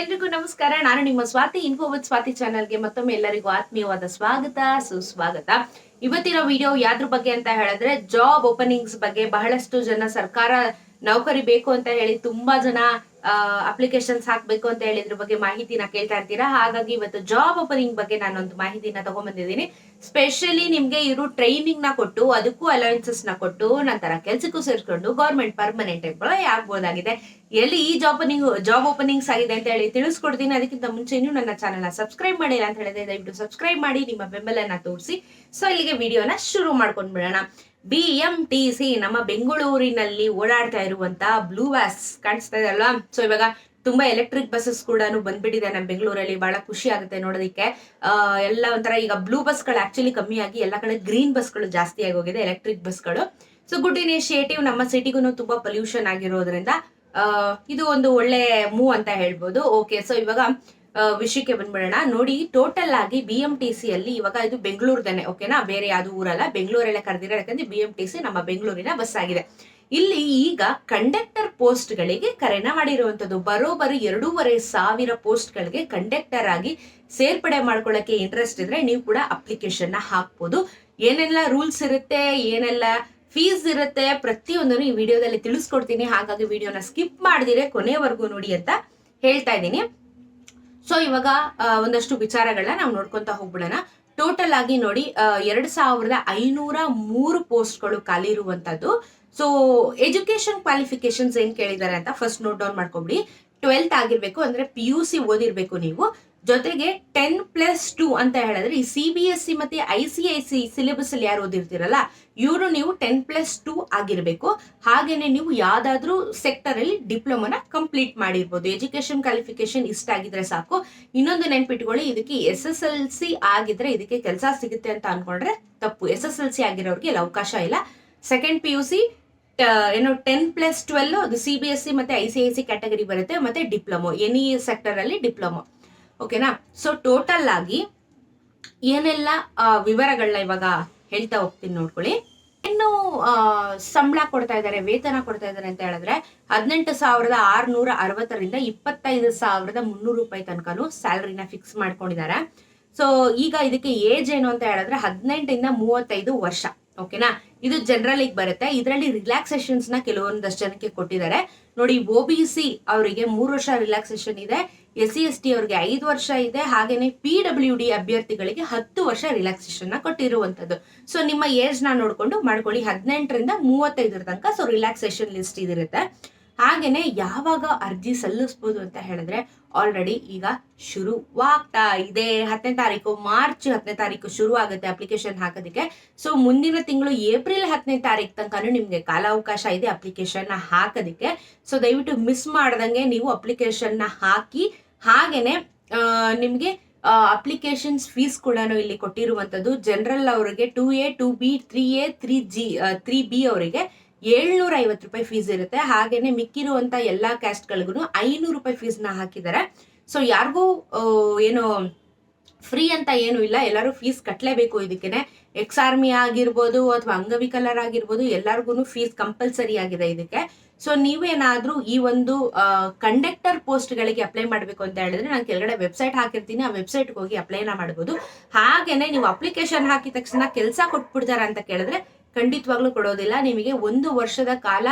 ಎಲ್ರಿಗೂ ನಮಸ್ಕಾರ. ನಾನು ನಿಮ್ಮ ಸ್ವಾತಿ ಇನ್ಫೋ ವಿತ್ ಸ್ವಾತಿ ಚಾನಲ್ಗೆ ಮತ್ತೊಮ್ಮೆ ಎಲ್ಲರಿಗೂ ಆತ್ಮೀಯವಾದ ಸ್ವಾಗತ, ಸುಸ್ವಾಗತ. ಇವತ್ತಿನ ವಿಡಿಯೋ ಯಾವ್ದ್ರ ಬಗ್ಗೆ ಅಂತ ಹೇಳಿದ್ರೆ ಜಾಬ್ ಓಪನಿಂಗ್ಸ್ ಬಗ್ಗೆ ಬಹಳಷ್ಟು ಜನ ಸರ್ಕಾರ ನೌಕರಿ ಬೇಕು ಅಂತ ಹೇಳಿ ತುಂಬಾ ಜನ ಅಪ್ಲಿಕೇಶನ್ಸ್ ಹಾಕ್ಬೇಕು ಅಂತ ಹೇಳಿದ್ರ ಬಗ್ಗೆ ಮಾಹಿತಿನ ಕೇಳ್ತಾ ಇರ್ತೀರಾ? ಹಾಗಾಗಿ ಇವತ್ತು ಜಾಬ್ ಓಪನಿಂಗ್ ಬಗ್ಗೆ ನಾನೊಂದು ಮಾಹಿತಿನ ತಗೊಂಡ್ಬಂದಿದ್ದೀನಿ ಸ್ಪೆಷಲಿ ನಿಮ್ಗೆ ಇವರು ಟ್ರೈನಿಂಗ್ನ ಕೊಟ್ಟು, ಅದಕ್ಕೂ ಅಲವೆನ್ಸಸ್ನ ಕೊಟ್ಟು, ನಂತರ ಕೆಲ್ಸಕ್ಕೂ ಸೇರ್ಕೊಂಡು ಗೌರ್ಮೆಂಟ್ ಪರ್ಮನೆಂಟ್ ಎಂಪ್ಲಾಯ್ ಆಗ್ಬೋದಾಗಿದೆ. ಎಲ್ಲಿ ಈ ಜಾಬ್ ಜಾಬ್ ಓಪನಿಂಗ್ಸ್ ಆಗಿದೆ ಅಂತ ಹೇಳಿ ತಿಳಿಸ್ಕೊಡ್ತೀನಿ. ಅದಕ್ಕಿಂತ ಮುಂಚೆ ನೀವು ನನ್ನ ಚಾನಲ್ನ ಸಬ್ಸ್ಕ್ರೈಬ್ ಮಾಡಿಲ್ಲ ಅಂತ ಹೇಳಿದ್ರೆ ದಯವಿಟ್ಟು ಸಬ್ಸ್ಕ್ರೈಬ್ ಮಾಡಿ, ನಿಮ್ಮ ಬೆಂಬಲನ ತೋರಿಸಿ. ಸೊ ಇಲ್ಲಿಗೆ ವಿಡಿಯೋನ ಶುರು ಮಾಡ್ಕೊಂಡ್ ಬಿಡೋಣ ಬಿ ನಮ್ಮ ಬೆಂಗಳೂರಿನಲ್ಲಿ ಓಡಾಡ್ತಾ ಇರುವಂತ ಬ್ಲೂ ಬಸ್ ಕಾಣಿಸ್ತಾ ಇದೆ ಅಲ್ವಾ? ಸೊ ಇವಾಗ ತುಂಬಾ ಎಲೆಕ್ಟ್ರಿಕ್ ಬಸ್ಸಸ್ ಕೂಡ ಬಂದ್ಬಿಟ್ಟಿದೆ ನಮ್ಮ ಬೆಂಗಳೂರಲ್ಲಿ, ಬಹಳ ಖುಷಿ ಆಗುತ್ತೆ ನೋಡೋದಕ್ಕೆ. ಎಲ್ಲ ಒಂಥರ ಈಗ ಬ್ಲೂ ಬಸ್ಗಳು ಆಕ್ಚುಲಿ ಕಮ್ಮಿ ಆಗಿ ಎಲ್ಲ ಕಡೆ ಗ್ರೀನ್ ಬಸ್ಗಳು ಜಾಸ್ತಿ ಆಗಿ ಹೋಗಿದೆ ಎಲೆಕ್ಟ್ರಿಕ್ ಬಸ್ಗಳು ಸೊ ಗುಡ್ ಇನಿಷಿಯೇಟಿವ್ ನಮ್ಮ ಸಿಟಿಗೂ ತುಂಬಾ ಪೊಲ್ಯೂಷನ್ ಆಗಿರೋದ್ರಿಂದ ಇದು ಒಂದು ಒಳ್ಳೆ ಮೂವ್ ಅಂತ ಹೇಳ್ಬೋದು. ಓಕೆ ಸೊ ಇವಾಗ ವಿಷಯಕ್ಕೆ ಬಂದ್ಬಿಡೋಣ. ನೋಡಿ ಟೋಟಲ್ ಆಗಿ ಬಿ ಎಂ ಟಿ ಸಿ ಅಲ್ಲಿ ಇವಾಗ ಇದು ಬೆಂಗಳೂರ್ದೇನೆ ಓಕೆನಾ ಬೇರೆ ಯಾವ್ದು ಊರಲ್ಲ, ಬೆಂಗಳೂರಲ್ಲೇ ಕರೆದಿರೋ ಯಾಕಂದ್ರೆ ಬಿ ಎಂ ಟಿ ಸಿ ನಮ್ಮ ಬೆಂಗಳೂರಿನ ಬಸ್ ಆಗಿದೆ. ಇಲ್ಲಿ ಈಗ ಕಂಡಕ್ಟರ್ ಪೋಸ್ಟ್ ಗಳಿಗೆ ಕರೆನ ಮಾಡಿರುವಂತದ್ದು ಬರೋಬ್ಬರಿ ಎರಡೂವರೆ ಸಾವಿರ ಪೋಸ್ಟ್ ಗಳಿಗೆ ಕಂಡಕ್ಟರ್ ಆಗಿ ಸೇರ್ಪಡೆ ಮಾಡ್ಕೊಳ್ಳೋಕೆ ಇಂಟ್ರೆಸ್ಟ್ ಇದ್ರೆ ನೀವು ಕೂಡ ಅಪ್ಲಿಕೇಶನ್ನ ಹಾಕ್ಬೋದು. ಏನೆಲ್ಲ ರೂಲ್ಸ್ ಇರುತ್ತೆ, ಏನೆಲ್ಲ ಫೀಸ್ ಇರುತ್ತೆ, ಪ್ರತಿಯೊಂದನ್ನು ಈ ವಿಡಿಯೋದಲ್ಲಿ ತಿಳಿಸ್ಕೊಡ್ತೀನಿ. ಹಾಗಾಗಿ ವಿಡಿಯೋನ ಸ್ಕಿಪ್ ಮಾಡಿದಿರೆ ಕೊನೆವರೆಗೂ ನೋಡಿ ಅಂತ ಹೇಳ್ತಾ ಇದ್ದೀನಿ. ಸೊ ಇವಾಗ ಒಂದಷ್ಟು ವಿಚಾರಗಳನ್ನ ನಾವು ನೋಡ್ಕೊಂತ ಹೋಗ್ಬಿಡೋಣ. ಟೋಟಲ್ ಆಗಿ ನೋಡಿ ಎರಡ್ ಸಾವಿರದ ಐನೂರ ಮೂರು ಪೋಸ್ಟ್ಗಳು ಖಾಲಿ ಇರುವಂತದ್ದು. ಸೊ ಎಜುಕೇಶನ್ ಕ್ವಾಲಿಫಿಕೇಶನ್ಸ್ ಏನ್ ಕೇಳಿದ್ದಾರೆ ಅಂತ ಫಸ್ಟ್ ನೋಟ್ ಡೌನ್ ಮಾಡ್ಕೊಂಬಿಡಿ. ಟ್ವೆಲ್ತ್ ಆಗಿರ್ಬೇಕು ಅಂದ್ರೆ ಪಿ ಯು ಸಿ ಓದಿರ್ಬೇಕು ನೀವು. ಜೊತೆಗೆ ಟೆನ್ ಪ್ಲಸ್ ಟೂ ಅಂತ ಹೇಳಿದ್ರೆ ಈ ಸಿ ಬಿ ಎಸ್ ಸಿ ಮತ್ತೆ I C I C syllabus ಅಲ್ಲಿ ಯಾರು ಓದಿರ್ತೀರಲ್ಲ, ಇವರು ನೀವು ಟೆನ್ ಪ್ಲಸ್ ಟೂ ಆಗಿರ್ಬೇಕು. ಹಾಗೇನೆ ನೀವು ಯಾವ್ದಾದ್ರೂ ಸೆಕ್ಟರ್ ಅಲ್ಲಿ ಡಿಪ್ಲೊಮಾನ ಕಂಪ್ಲೀಟ್ ಮಾಡಿರ್ಬೋದು. ಎಜುಕೇಶನ್ ಕ್ವಾಲಿಫಿಕೇಶನ್ ಇಷ್ಟ ಆಗಿದ್ರೆ ಸಾಕು. ಇನ್ನೊಂದು ನೆನ್ಪಿಟ್ಕೊಳ್ಳಿ, ಇದಕ್ಕೆ ಎಸ್ ಎಸ್ ಎಲ್ ಸಿ ಆಗಿದ್ರೆ ಇದಕ್ಕೆ ಕೆಲಸ ಸಿಗುತ್ತೆ ಅಂತ ಅನ್ಕೊಂಡ್ರೆ ತಪ್ಪು. ಎಸ್ ಎಸ್ ಎಲ್ ಸಿ ಆಗಿರೋರಿಗೆ ಇಲ್ಲಿ ಅವಕಾಶ ಇಲ್ಲ. ಸೆಕೆಂಡ್ ಪಿ ಯು ಸಿ ಏನು ಟೆನ್ ಪ್ಲಸ್ ಟ್ವೆಲ್ ಅದು ಸಿ ಬಿ ಎಸ್ ಸಿ ಮತ್ತೆ I C I C category ಬರುತ್ತೆ. ಮತ್ತೆ ಡಿಪ್ಲೊಮೊ ಎನಿ ಸೆಕ್ಟರ್ ಅಲ್ಲಿ ಡಿಪ್ಲೊಮೊ ಓಕೆನಾ? ಸೊ ಟೋಟಲ್ ಆಗಿ ಏನೆಲ್ಲ ವಿವರಗಳನ್ನ ಇವಾಗ ಹೇಳ್ತಾ ಹೋಗ್ತೀನಿ ನೋಡ್ಕೊಳ್ಳಿ. ಇನ್ನು ಸಂಬಳ ಕೊಡ್ತಾ ಇದ್ದಾರೆ, ವೇತನ ಕೊಡ್ತಾ ಇದ್ದಾರೆ ಅಂತ ಹೇಳಿದ್ರೆ ಹದಿನೆಂಟು ಸಾವಿರದ ಆರ್ನೂರ ಅರವತ್ತರಿಂದ ಇಪ್ಪತ್ತೈದು ಸಾವಿರದ ಮುನ್ನೂರು ರೂಪಾಯಿ ತನಕನು ಸ್ಯಾಲರಿನ ಫಿಕ್ಸ್ ಮಾಡ್ಕೊಂಡಿದ್ದಾರೆ. ಸೊ ಈಗ ಇದಕ್ಕೆ ಏಜ್ ಏನು ಅಂತ ಹೇಳಿದ್ರೆ ಹದಿನೆಂಟರಿಂದ ಮೂವತ್ತೈದು ವರ್ಷ. ಓಕೆನಾ? ಇದು ಜನರಲ್ ಬರುತ್ತೆ. ಇದರಲ್ಲಿ ರಿಲ್ಯಾಕ್ಸೇಷನ್ಸ್ನ ಕೆಲವೊಂದಷ್ಟು ಜನಕ್ಕೆ ಕೊಟ್ಟಿದ್ದಾರೆ. ನೋಡಿ ಒ ಬಿ ಸಿ ಅವರಿಗೆ ಮೂರು ವರ್ಷ ರಿಲ್ಯಾಕ್ಸೇಷನ್ ಇದೆ. ಎಸ್ ಸಿ ಎಸ್ ಟಿ ಅವರಿಗೆ ಐದು ವರ್ಷ ಇದೆ. ಹಾಗೇನೆ ಪಿ ಡಬ್ಲ್ಯೂ ಡಿ ಅಭ್ಯರ್ಥಿಗಳಿಗೆ ಹತ್ತು ವರ್ಷ ರಿಲ್ಯಾಕ್ಸೇಷನ್ನ ಕೊಟ್ಟಿರುವಂತದ್ದು ಸೊ ನಿಮ್ಮ ಏಜ್ನ ನೋಡ್ಕೊಂಡು ಮಾಡ್ಕೊಳ್ಳಿ. ಹದಿನೆಂಟರಿಂದ ಮೂವತ್ತೈದರ ತನಕ ಸೊ ರಿಲ್ಯಾಕ್ಸೇಷನ್ ಲಿಸ್ಟ್ ಇದಿರುತ್ತೆ. ಹಾಗೇನೆ ಯಾವಾಗ ಅರ್ಜಿ ಸಲ್ಲಿಸ್ಬೋದು ಅಂತ ಹೇಳಿದ್ರೆ ಆಲ್ರೆಡಿ ಈಗ ಶುರುವಾಗ್ತಾ ಇದೆ. ಹತ್ತನೇ ತಾರೀಕು ಮಾರ್ಚ್ ಹತ್ತನೇ ತಾರೀಕು ಶುರು ಆಗುತ್ತೆ ಅಪ್ಲಿಕೇಶನ್ ಹಾಕೋದಕ್ಕೆ. ಸೊ ಮುಂದಿನ ತಿಂಗಳು ಏಪ್ರಿಲ್ ಹತ್ತನೇ ತಾರೀಕು ತನಕನೂ ನಿಮ್ಗೆ ಕಾಲಾವಕಾಶ ಇದೆ ಅಪ್ಲಿಕೇಶನ್ ಹಾಕೋದಕ್ಕೆ. ಸೊ ದಯವಿಟ್ಟು ಮಿಸ್ ಮಾಡ್ದಂಗೆ ನೀವು ಅಪ್ಲಿಕೇಶನ್ನ ಹಾಕಿ, ಹಾಗೇನೆ ನಿಮಗೆ ಅಪ್ಲಿಕೇಶನ್ಸ್ ಫೀಸ್ ಕೂಡ ಇಲ್ಲಿ ಕೊಟ್ಟಿರುವಂತದ್ದು ಜನರಲ್ ಅವರಿಗೆ two A two B three A three G three B ಅವರಿಗೆ. ಏಳ್ನೂರ ಐವತ್ತು ರೂಪಾಯಿ ಫೀಸ್ ಇರುತ್ತೆ. ಹಾಗೇನೆ ಮಿಕ್ಕಿರುವಂತ ಎಲ್ಲಾ ಕ್ಯಾಸ್ಟ್ಗಳಿಗೂ ಐನೂರು ರೂಪಾಯಿ ಫೀಸ್ನ ಹಾಕಿದ್ದಾರೆ. ಸೊ ಯಾರಿಗೂ ಏನು ಫ್ರೀ ಅಂತ ಏನು ಇಲ್ಲ. ಎಲ್ಲರೂ ಫೀಸ್ ಕಟ್ಟಲೇಬೇಕು ಇದಕ್ಕೆ ಎಕ್ಸ್ ಆರ್ಮಿ ಆಗಿರ್ಬೋದು ಅಥವಾ ಅಂಗವಿಕಲರ್ ಆಗಿರ್ಬೋದು ಎಲ್ಲರಿಗೂ ಫೀಸ್ ಕಂಪಲ್ಸರಿ ಆಗಿದೆ ಇದಕ್ಕೆ. ಸೊ ನೀವೇನಾದರೂ ಈ ಒಂದು ಕಂಡಕ್ಟರ್ ಪೋಸ್ಟ್ಗಳಿಗೆ ಅಪ್ಲೈ ಮಾಡಬೇಕು ಅಂತ ಹೇಳಿದ್ರೆ ನಾನು ಕೆಳಗಡೆ ವೆಬ್ಸೈಟ್ ಹಾಕಿರ್ತೀನಿ. ಆ ವೆಬ್ಸೈಟ್ಗೆ ಹೋಗಿ ಅಪ್ಲೈನ ಮಾಡ್ಬೋದು. ಹಾಗೇನೆ ನೀವು ಅಪ್ಲಿಕೇಶನ್ ಹಾಕಿದ ತಕ್ಷಣ ಕೆಲಸ ಕೊಟ್ಬಿಡ್ತಾರ ಅಂತ ಕೇಳಿದ್ರೆ ಖಂಡಿತವಾಗ್ಲೂ ಕೊಡೋದಿಲ್ಲ. ನಿಮಗೆ ಒಂದು ವರ್ಷದ ಕಾಲ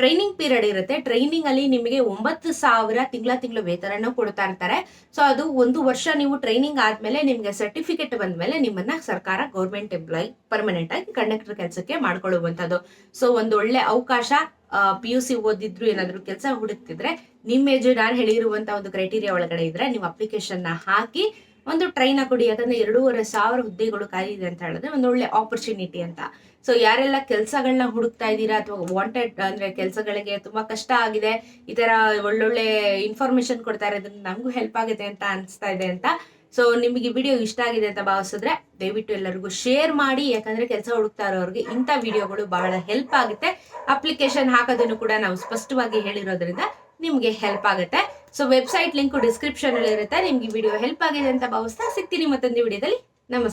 ಟ್ರೈನಿಂಗ್ ಪೀರಿಯಡ್ ಇರುತ್ತೆ. ಟ್ರೈನಿಂಗ್ ಅಲ್ಲಿ ನಿಮಗೆ ಒಂಬತ್ತು ಸಾವಿರ ತಿಂಗಳ ತಿಂಗಳ ವೇತನ ಕೊಡ್ತಾ ಇರ್ತಾರೆ. ಸೊ ಅದು ಒಂದು ವರ್ಷ ನೀವು ಟ್ರೈನಿಂಗ್ ಆದ್ಮೇಲೆ ನಿಮಗೆ ಸರ್ಟಿಫಿಕೇಟ್ ಬಂದ್ಮೇಲೆ ನಿಮ್ಮನ್ನ ಸರ್ಕಾರ ಗೌರ್ಮೆಂಟ್ ಎಂಪ್ಲಾಯ್ ಪರ್ಮನೆಂಟ್ ಆಗಿ ಕಂಡಕ್ಟರ್ ಕೆಲಸಕ್ಕೆ ಮಾಡ್ಕೊಳ್ಳುವಂಥದ್ದು. ಸೊ ಒಂದು ಒಳ್ಳೆ ಅವಕಾಶ ಪಿ ಯು ಸಿ ಓದಿದ್ರು ಏನಾದ್ರು ಕೆಲಸ ಹುಡುಕ್ತಿದ್ರೆ, ನಿಮ್ಮ ಏಜು ನಾನು ಹೇಳಿರುವಂತ ಒಂದು ಕ್ರೈಟೀರಿಯಾ ಒಳಗಡೆ ಇದ್ರೆ, ನೀವು ಅಪ್ಲಿಕೇಶನ್ ಹಾಕಿ ಒಂದು ಟ್ರೈನ್ ಕೊಡಿ, ಯಾಕಂದ್ರೆ ಎರಡೂವರೆ ಸಾವಿರ ಹುದ್ದೆಗಳು ಖಾಲಿ ಇದೆ ಅಂತ ಹೇಳಿದ್ರೆ ಒಂದು ಒಳ್ಳೆ ಆಪರ್ಚುನಿಟಿ ಅಂತ. ಸೊ ಯಾರೆಲ್ಲ ಕೆಲಸಗಳನ್ನ ಹುಡುಕ್ತಾ ಇದ್ದೀರಾ ಅಥವಾ ವಾಂಟೆಡ್ ಅಂದ್ರೆ ಕೆಲಸಗಳಿಗೆ ತುಂಬಾ ಕಷ್ಟ ಆಗಿದೆ, ಈ ತರ ಒಳ್ಳೊಳ್ಳೆ ಇನ್ಫಾರ್ಮೇಶನ್ ಕೊಡ್ತಾ ಇರೋದ್ರಿಂದ ನಮಗೂ ಹೆಲ್ಪ್ ಆಗುತ್ತೆ ಅಂತ ಅನಿಸ್ತಾ ಇದೆ ಅಂತ. ಸೊ ನಿಮಗೆ ವಿಡಿಯೋ ಇಷ್ಟ ಆಗಿದೆ ಅಂತ ಭಾವಿಸಿದ್ರೆ ದಯವಿಟ್ಟು ಎಲ್ಲರಿಗೂ ಶೇರ್ ಮಾಡಿ, ಯಾಕಂದ್ರೆ ಕೆಲಸ ಹುಡುಕ್ತಾ ಇರೋರಿಗೆ ಇಂಥ ವಿಡಿಯೋಗಳು ಬಹಳ ಹೆಲ್ಪ್ ಆಗುತ್ತೆ. ಅಪ್ಲಿಕೇಶನ್ ಹಾಕೋದನ್ನು ಕೂಡ ನಾವು ಸ್ಪಷ್ಟವಾಗಿ ಹೇಳಿರೋದ್ರಿಂದ ನಿಮ್ಗೆ ಹೆಲ್ಪ್ ಆಗುತ್ತೆ. ಸೊ ವೆಬ್ಸೈಟ್ ಲಿಂಕ್ ಡಿಸ್ಕ್ರಿಪ್ಷನ್ ಅಲ್ಲಿ ಇರುತ್ತೆ. ನಿಮ್ಗೆ ವಿಡಿಯೋ ಹೆಲ್ಪ್ ಆಗಿದೆ ಅಂತ ಭಾವಿಸ್ತಾ ಸಿಗ್ತೀನಿ ಮತ್ತೊಂದು ವಿಡಿಯೋದಲ್ಲಿ ನಮಸ್ತೆ.